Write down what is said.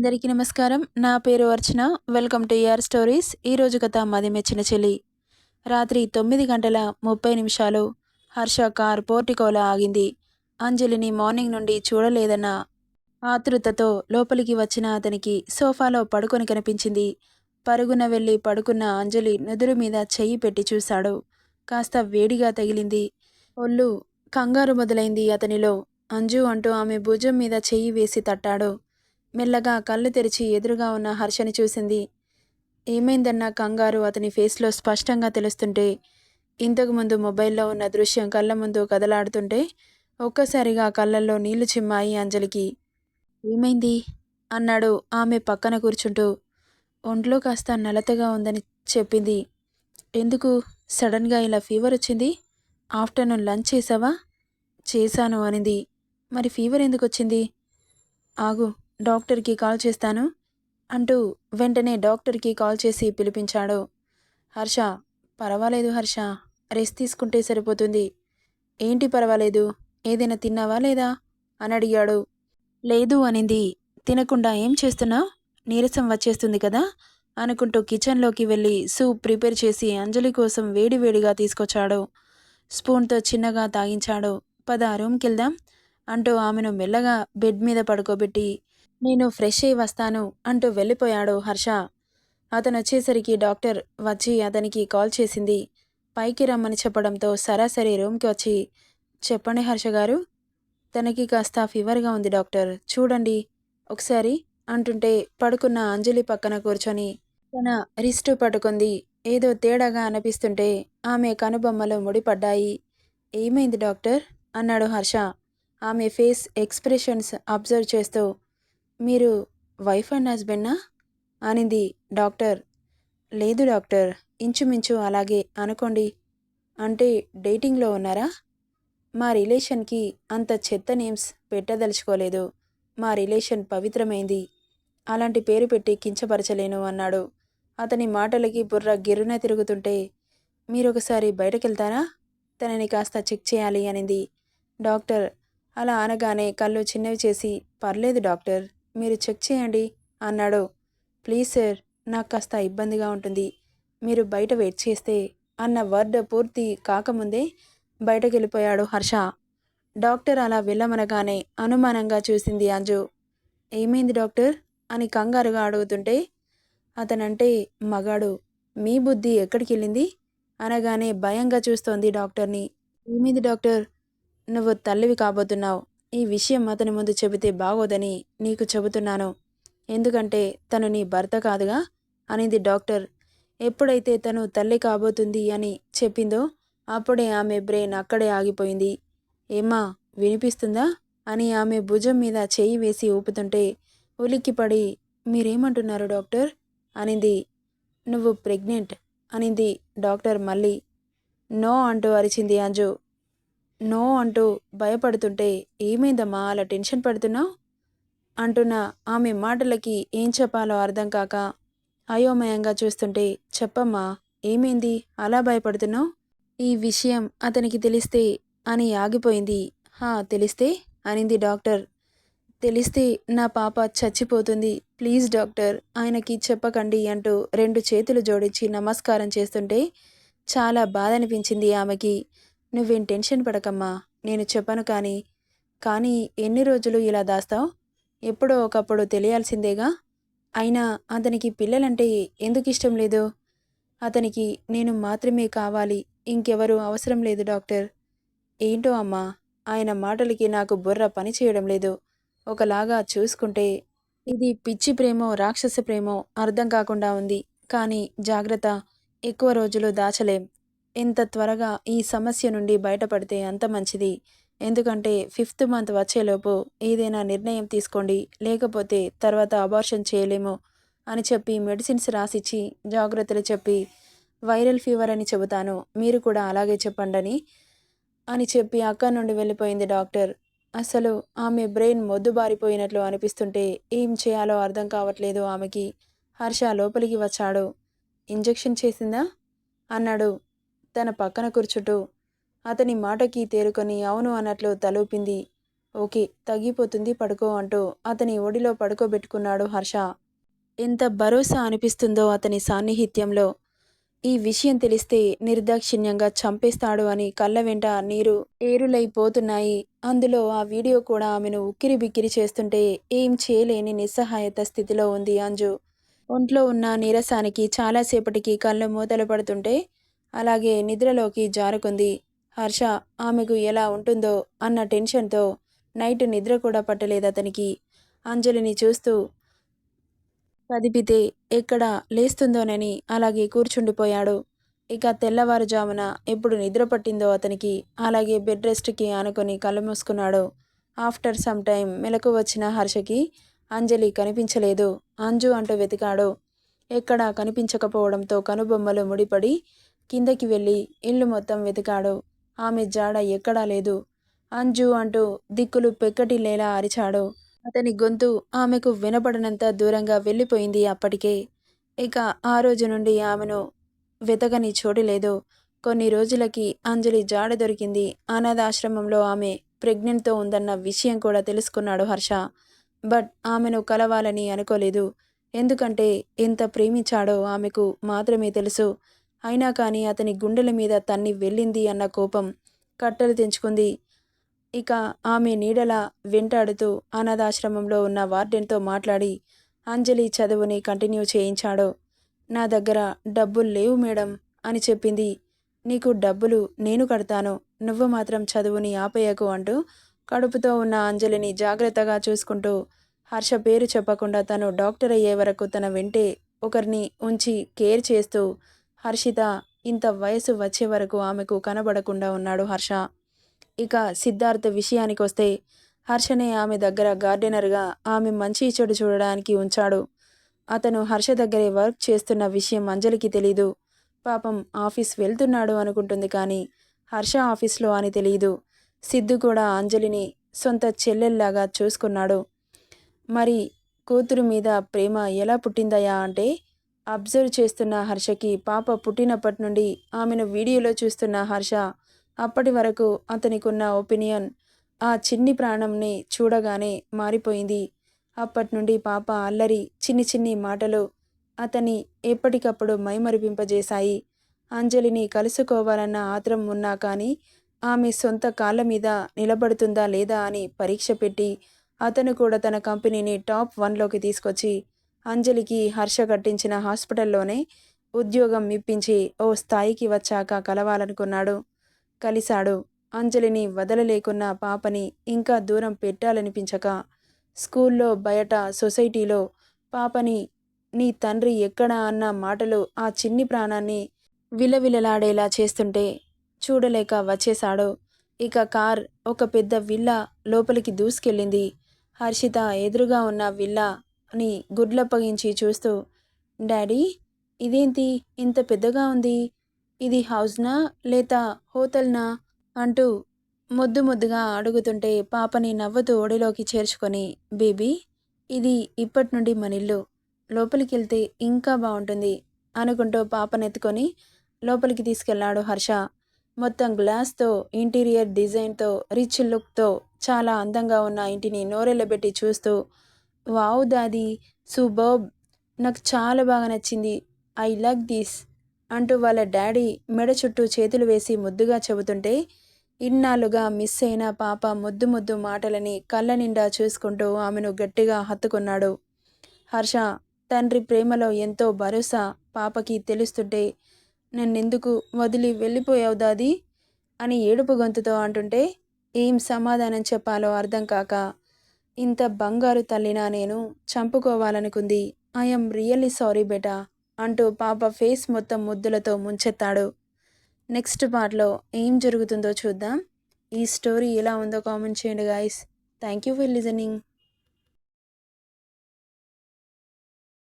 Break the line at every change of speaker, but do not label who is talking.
అందరికీ నమస్కారం. నా పేరు Archana. Welcome to A R stories ఈరోజు కథ మది మెచ్చిన చెల్లి. రాత్రి తొమ్మిది గంటల ముప్పై నిమిషాలు హర్ష కార్ పోర్టికోలో ఆగింది. అంజలిని మార్నింగ్ నుండి చూడలేదన్న ఆతృతతో లోపలికి వచ్చిన అతనికి సోఫాలో పడుకొని కనిపించింది. పరుగున వెళ్ళి పడుకున్న అంజలి నుదురు మీద చెయ్యి పెట్టి చూశాడు. కాస్త వేడిగా తగిలింది. ఒళ్ళు కంగారు మొదలైంది అతనిలో. అంజు అంటూ ఆమె భుజం మీద చెయ్యి వేసి తట్టాడు. మెల్లగా కళ్ళు తెరిచి ఎదురుగా ఉన్న హర్షని చూసింది. ఏమైందన్న కంగారు? అతని ఫేస్లో స్పష్టంగా తెలుస్తుంటే ఇంతకుముందు మొబైల్లో ఉన్న దృశ్యం కళ్ళ ముందు కదలాడుతుంటే ఒక్కసారిగా కళ్ళల్లో నీళ్ళు చిమ్మాయి అంజలికి. ఏమైంది? అన్నాడు ఆమె పక్కన కూర్చుంటూ. ఒంట్లో కాస్త నలతగా ఉందని చెప్పింది. ఎందుకు? సడన్గా ఇలా ఫీవర్ వచ్చింది? ఆఫ్టర్నూన్ లంచ్ చేసావా? చేశాను అనింది. మరి ఫీవర్ ఎందుకు వచ్చింది? ఆగు డాక్టర్కి కాల్ చేస్తాను అంటూ వెంటనే డాక్టర్కి కాల్ చేసి పిలిపించాడు. హర్ష పర్వాలేదు హర్ష రెస్ట్ తీసుకుంటే సరిపోతుంది. ఏంటి పర్వాలేదు? ఏదైనా తిన్నావా లేదా? అని అడిగాడు. లేదు అనింది. తినకుండా ఏం చేస్తున్నావు నీరసం వచ్చేస్తుంది కదా? అనుకుంటూ కిచెన్లోకి వెళ్ళి సూప్ ప్రిపేర్ చేసి అంజలి కోసం వేడివేడిగా తీసుకొచ్చాడు. స్పూన్తో చిన్నగా తాగించాడు. పద రూమ్కి వెళ్దాం అంటూ ఆమెను మెల్లగా బెడ్ మీద పడుకోబెట్టి నేను ఫ్రెష్ అయి వస్తాను అంటూ వెళ్ళిపోయాడు హర్ష. అతను వచ్చేసరికి డాక్టర్ వచ్చి అతనికి కాల్ చేసింది. పైకి రమ్మని చెప్పడంతో సరాసరి రూమ్కి వచ్చి చెప్పండి హర్ష గారు తనకి కాస్త ఫీవర్గా ఉంది డాక్టర్ చూడండి ఒకసారి అంటుంటే పడుకున్న అంజలి పక్కన కూర్చొని తన రిస్టు పట్టుకుంది. ఏదో తేడాగా అనిపిస్తుంటే ఆమె కనుబొమ్మలు ముడిపడ్డాయి. ఏమైంది డాక్టర్? అన్నాడు హర్ష. ఆమె ఫేస్ ఎక్స్ప్రెషన్స్ అబ్జర్వ్ చేస్తూ మీరు వైఫ్ అండ్ హస్బెండా అనింది డాక్టర్. లేదు డాక్టర్ ఇంచుమించు అలాగే అనుకోండి. అంటే డేటింగ్లో ఉన్నారా? మా రిలేషన్కి అంత చెత్త నేమ్స్ పెట్టదలుచుకోలేదు. మా రిలేషన్ పవిత్రమైంది. అలాంటి పేరు పెట్టి కించపరచలేను అన్నాడు. అతని మాటలకి బుర్ర గిర్రున తిరుగుతుంటే మీరొకసారి బయటకెళ్తారా? తనని కాస్త చెక్ చేయాలి అనింది. డాక్టర్ అలా అనగానే కళ్ళు చిన్నవి చేసి పర్లేదు డాక్టర్. మీరు చెక్ చేయండి అన్నాడు. ప్లీజ్ సార్ నాకు కాస్త ఇబ్బందిగా ఉంటుంది. మీరు బయట వెయిట్ చేస్తే అన్న వర్డ్ పూర్తి కాకముందే బయటకెళ్ళిపోయాడు హర్ష. డాక్టర్ అలా వెళ్ళమనగానే అనుమానంగా చూసింది అంజు. ఏమైంది డాక్టర్? అని కంగారుగా అడుగుతుంటే అతనంటే మగాడు మీ బుద్ధి ఎక్కడికి వెళ్ళింది అనగానే భయంగా చూస్తోంది డాక్టర్ని. ఏమైంది డాక్టర్? నువ్వు తల్లివి కాబోతున్నావు. ఈ విషయం అతని ముందు చెబితే బాగోదని నీకు చెబుతున్నాను. ఎందుకంటే తను నీ భర్త కాదుగా? అనేది డాక్టర్. ఎప్పుడైతే తను తల్లి కాబోతుంది అని చెప్పిందో అప్పుడే ఆమె బ్రెయిన్ అక్కడే ఆగిపోయింది. ఏమా వినిపిస్తుందా? అని ఆమె భుజం మీద చేయి వేసి ఊపుతుంటే ఉలిక్కిపడి మీరేమంటున్నారు డాక్టర్? అనింది. నువ్వు ప్రెగ్నెంట్ అనింది డాక్టర్ మళ్ళీ. నో అంటూ అరిచింది అంజు. నో అంటూ భయపడుతుంటే ఏమైందమ్మా? అలా టెన్షన్ పడుతున్నావు? అంటున్న ఆమె మాటలకి ఏం చెప్పాలో అర్థం కాక అయోమయంగా చూస్తుంటే చెప్పమ్మా ఏమైంది? అలా భయపడుతున్నావు? ఈ విషయం అతనికి తెలిస్తే అని ఆగిపోయింది. హా తెలిస్తే? అనింది డాక్టర్. తెలిస్తే నా పాప చచ్చిపోతుంది. ప్లీజ్ డాక్టర్ ఆయనకి చెప్పకండి అంటూ రెండు చేతులు జోడించి నమస్కారం చేస్తుంటే చాలా బాధ అనిపించింది ఆమెకి. నువ్వేం టెన్షన్ పడకమ్మా నేను చెప్పను కానీ. కానీ ఎన్ని రోజులు ఇలా దాస్తావు? ఎప్పుడో ఒకప్పుడు తెలియాల్సిందేగా? అయినా అతనికి పిల్లలంటే ఎందుకు ఇష్టం లేదు? అతనికి నేను మాత్రమే కావాలి ఇంకెవరూ అవసరం లేదు డాక్టర్. ఏంటో అమ్మా ఆయన మాటలకి నాకు బుర్ర పని చేయడం లేదు. ఒకలాగా చూసుకుంటే ఇది పిచ్చి ప్రేమో రాక్షస ప్రేమో అర్థం కాకుండా ఉంది. కానీ జాగ్రత్త ఎక్కువ రోజులు దాచలేం. ఎంత త్వరగా ఈ సమస్య నుండి బయటపడితే అంత మంచిది. ఎందుకంటే ఫిఫ్త్ మంత్ వచ్చేలోపు ఏదైనా నిర్ణయం తీసుకోండి లేకపోతే తర్వాత అబార్షన్ చేయలేము అని చెప్పి మెడిసిన్స్ రాసిచ్చి జాగ్రత్తలు చెప్పి వైరల్ ఫీవర్ అని చెబుతాను మీరు కూడా అలాగే చెప్పండని అని చెప్పి అక్కడి నుండి వెళ్ళిపోయింది డాక్టర్. అసలు ఆమె బ్రెయిన్ మొద్దుబారిపోయినట్లు అనిపిస్తుంటే ఏం చేయాలో అర్థం కావట్లేదు ఆమెకి. హర్ష లోపలికి వచ్చాడు. ఇంజెక్షన్ చేసిందా? అన్నాడు. తన పక్కన కూర్చుంటూ అతని మాటకి తేరుకొని అవును అన్నట్లు తలూపింది. ఓకే తగ్గిపోతుంది పడుకో అంటూ అతని ఒడిలో పడుకోబెట్టుకున్నాడు హర్ష. ఎంత భరోసా అనిపిస్తుందో అతని సాన్నిహిత్యంలో. ఈ విషయం తెలిస్తే నిర్దాక్షిణ్యంగా చంపేస్తాడు అని కళ్ళ వెంట నీరు ఏరులైపోతున్నాయి. అందులో ఆ వీడియో కూడా ఆమెను ఉక్కిరి బిక్కిరి చేస్తుంటే ఏం చేయలేని నిస్సహాయత స్థితిలో ఉంది అంజు. ఒంట్లో ఉన్న నీరసానికి చాలాసేపటికి కళ్ళు మూతలు పడుతుంటే అలాగే నిద్రలోకి జారుకుంది. హర్ష ఆమెకు ఎలా ఉంటుందో అన్న టెన్షన్తో నైట్ నిద్ర కూడా పట్టలేదు అతనికి. అంజలిని చూస్తూ కదిపితే ఎక్కడ లేస్తుందోనని అలాగే కూర్చుండిపోయాడు. ఇక తెల్లవారుజామున ఎప్పుడు నిద్ర పట్టిందో అతనికి అలాగే బెడ్ రెస్ట్కి ఆనుకొని కళ్ళు మూసుకున్నాడు. ఆఫ్టర్ సమ్ టైం మెలకు వచ్చిన హర్షకి అంజలి కనిపించలేదు. అంజు అంటూ వెతికాడు. ఎక్కడా కనిపించకపోవడంతో కనుబొమ్మలు ముడిపడి కిందకి వెళ్ళి ఇల్లు మొత్తం వెతికాడు. ఆమె జాడ ఎక్కడా లేదు. అంజు అంటూ దిక్కులు పెక్కటిల్లేలా అరిచాడు. అతని గొంతు ఆమెకు వినపడనంత దూరంగా వెళ్ళిపోయింది అప్పటికే. ఇక ఆ రోజు నుండి ఆమెను వెతకని చోటు లేదు. కొన్ని రోజులకి అంజలి జాడ దొరికింది. అనాథాశ్రమంలో ఆమె ప్రెగ్నెంట్తో ఉందన్న విషయం కూడా తెలుసుకున్నాడు హర్ష. బట్ ఆమెను కలవాలని అనుకోలేదు. ఎందుకంటే ఎంత ప్రేమించాడో ఆమెకు మాత్రమే తెలుసు. అయినా కానీ అతని గుండెల మీద తన్ని వెళ్ళింది అన్న కోపం కట్టలు తెంచుకుంది. ఇక ఆమె నీడల వెంటాడుతూ అనాథాశ్రమంలో ఉన్న వార్డెన్తో మాట్లాడి అంజలి చదువుని కంటిన్యూ చేయించాడు. నా దగ్గర డబ్బులు లేవు మేడం అని చెప్పింది. నీకు డబ్బులు నేను కడతాను నువ్వు మాత్రం చదువుని ఆపేయకు అంటూ కడుపుతో ఉన్న అంజలిని జాగ్రత్తగా చూసుకుంటూ హర్ష పేరు చెప్పకుండా తను డాక్టర్ అయ్యే వరకు తన వెంటే ఒకరిని ఉంచి కేర్ చేస్తూ హర్షిత ఇంత వయసు వచ్చే వరకు ఆమెకు కనబడకుండా ఉన్నాడు హర్ష. ఇక సిద్ధార్థ విషయానికి వస్తే హర్షనే ఆమె దగ్గర గార్డెనర్గా ఆమె మంచి చెడు చూడడానికి ఉంచాడు. అతను హర్ష దగ్గరే వర్క్ చేస్తున్న విషయం అంజలికి తెలీదు. పాపం ఆఫీస్ వెళ్తున్నాడు అనుకుంటుంది కానీ హర్ష ఆఫీస్లో అని తెలియదు సిద్ధు కూడా అంజలిని సొంత చెల్లెల్లాగా చూసుకున్నాడు. మరి కూతురు మీద ప్రేమ ఎలా పుట్టిందయా అంటే అబ్జర్వ్ చేస్తున్న హర్షకి పాప పుట్టినప్పటి నుండి ఆమెను వీడియోలో చూస్తున్న హర్ష అప్పటి వరకు అతనికున్న ఒపీనియన్ ఆ చిన్ని ప్రాణంని చూడగానే మారిపోయింది. అప్పటి నుండి పాప అల్లరి చిన్ని చిన్ని మాటలు అతని ఎప్పటికప్పుడు మైమరిపింపజేశాయి. అంజలిని కలుసుకోవాలన్న ఆత్రం ఉన్నా కానీ ఆమె సొంత కాళ్ళ మీద నిలబడుతుందా లేదా అని పరీక్ష పెట్టి అతను కూడా తన కంపెనీని టాప్ వన్లోకి తీసుకొచ్చి అంజలికి హర్ష కట్టించిన హాస్పిటల్లోనే ఉద్యోగం ఇప్పించి ఓ స్థాయికి వచ్చాక కలవాలనుకున్నాడు. కలిశాడు. అంజలిని వదలలేకున్న పాపని ఇంకా దూరం పెట్టాలనిపించక స్కూల్లో బయట సొసైటీలో పాపని నీ తండ్రి ఎక్కడా? అన్న మాటలు ఆ చిన్ని ప్రాణాన్ని విలవిలలాడేలా చేస్తుంటే చూడలేక వచ్చేశాడు. ఇక కార్ ఒక పెద్ద విల్లా లోపలికి దూసుకెళ్ళింది. హర్షిత ఎదురుగా ఉన్న విల్లా అని గుడ్లప్పగించి చూస్తూ డాడీ ఇదేంటి? ఇంత పెద్దగా ఉంది. ఇది హౌస్నా లేత హోటల్నా? అంటూ ముద్దు ముద్దుగా అడుగుతుంటే పాపని నవ్వుతూ ఒడిలోకి చేర్చుకొని బేబీ ఇది ఇప్పటి నుండి మన ఇల్లు. లోపలికి వెళ్తే ఇంకా బాగుంటుంది అనుకుంటూ పాపనెత్తుకొని లోపలికి తీసుకెళ్ళాడు హర్ష. మొత్తం గ్లాస్తో ఇంటీరియర్ డిజైన్తో రిచ్ లుక్తో చాలా అందంగా ఉన్న ఇంటిని నోరెళ్ళబెట్టి చూస్తూ వావ్ దాది సూబర్బ్ నాకు చాలా బాగా నచ్చింది. ఐ లక్ దిస్ అంటూ వాళ్ళ డాడీ మెడ చుట్టూ చేతులు వేసి ముద్దుగా చెబుతుంటే ఇన్నాళ్ళుగా మిస్ అయిన పాప ముద్దు ముద్దు మాటలని కళ్ళ నిండా చూసుకుంటూ ఆమెను గట్టిగా హత్తుకున్నాడు. హర్ష తండ్రి ప్రేమలో ఎంతో భరోసా పాపకి తెలుస్తుంటే నన్నెందుకు వదిలి వెళ్ళిపోయావు దాది అని ఏడుపు గొంతుతో అంటుంటే ఏం సమాధానం చెప్పాలో అర్థం కాక ఇంత బంగారు తల్లినా నేను చంపుకోవాలనుకుంది. ఐఎమ్ రియల్లీ సారీ బేటా అంటూ పాప ఫేస్ మొత్తం ముద్దులతో ముంచెత్తాడు. నెక్స్ట్ పార్ట్లో ఏం జరుగుతుందో చూద్దాం. ఈ స్టోరీ ఎలా ఉందో కామెంట్ చేయండి guys thank you for listening